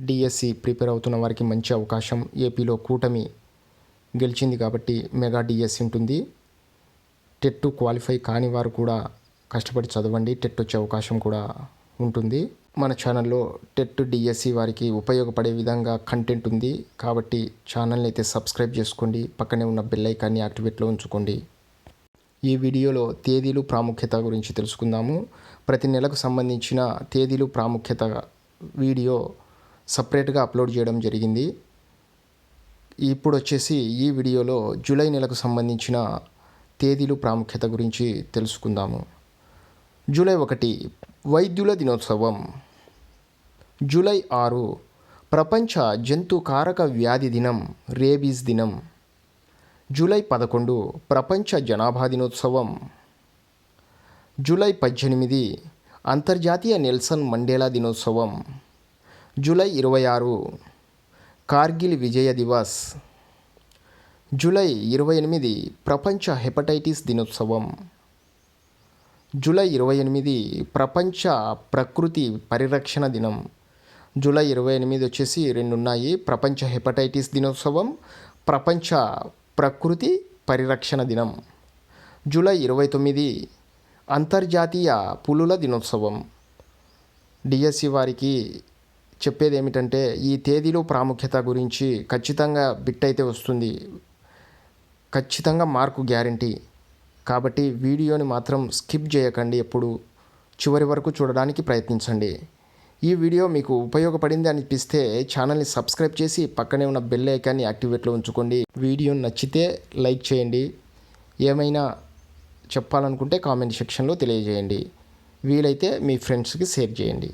DSC prepare అవుతున్న వారికి మంచి అవకాశం ఏపీలో కూటమి గెలిచింది కాబట్టి మెగా డిఎస్సి ఉంటుంది. టెట్ క్వాలిఫై కాని వారు కూడా కష్టపడి చదవండి. టెట్ వచ్చే అవకాశం కూడా ఉంటుంది. మన ఛానల్లో టెట్ డిఎస్సి వారికి ఉపయోగపడే విధంగా కంటెంట్ ఉంది కాబట్టి ఛానల్ని అయితే సబ్స్క్రైబ్ చేసుకోండి. పక్కనే ఉన్న బెల్ ఐకాన్ని యాక్టివేట్లో ఉంచుకోండి. ఈ వీడియోలో తేదీలు ప్రాముఖ్యత గురించి తెలుసుకుందాము. ప్రతి నెలకు సంబంధించిన తేదీలు ప్రాముఖ్యత వీడియో సపరేట్గా అప్లోడ్ చేయడం జరిగింది. ఇప్పుడు వచ్చేసి ఈ వీడియోలో జూలై నెలకు సంబంధించిన తేదీలు ప్రాముఖ్యత గురించి తెలుసుకుందాము. జూలై ఒకటి వైద్యుల దినోత్సవం. జూలై ఆరు ప్రపంచ జంతు కారక వ్యాధి దినం రేబీస్ దినం. జూలై పదకొండు ప్రపంచ జనాభా దినోత్సవం. జూలై పద్దెనిమిది అంతర్జాతీయ నెల్సన్ మండేలా దినోత్సవం. జూలై ఇరవై ఆరు కార్గిల్ విజయ దివస్. జూలై ఇరవై ఎనిమిది ప్రపంచ హెపటైటిస్ దినోత్సవం. జూలై ఇరవై ఎనిమిది ప్రపంచ ప్రకృతి పరిరక్షణ దినం. జూలై ఇరవై ఎనిమిది వచ్చేసి రెండు ఉన్నాయి ప్రపంచ హెపటైటిస్ దినోత్సవం ప్రపంచ ప్రకృతి పరిరక్షణ దినం. జూలై ఇరవై తొమ్మిది అంతర్జాతీయ పులుల దినోత్సవం. డిఎస్సి వారికి చెప్పేది ఏమిటంటే ఈ తేదీలో ప్రాముఖ్యత గురించి ఖచ్చితంగా బిట్ అయితే వస్తుంది. ఖచ్చితంగా మార్కు గ్యారంటీ. కాబట్టి వీడియోని మాత్రం స్కిప్ చేయకండి ఎప్పుడు. చివరి వరకు చూడడానికి ప్రయత్నించండి. ఈ వీడియో మీకు ఉపయోగపడింది అనిపిస్తే ఛానల్ని సబ్స్క్రైబ్ చేసి పక్కనే ఉన్న బెల్ ఐకాన్ని యాక్టివేట్లో ఉంచుకోండి. వీడియో నచ్చితే లైక్ చేయండి. ఏమైనా చెప్పాలనుకుంటే కామెంట్ సెక్షన్లో తెలియజేయండి. వీలైతే మీ ఫ్రెండ్స్కి షేర్ చేయండి.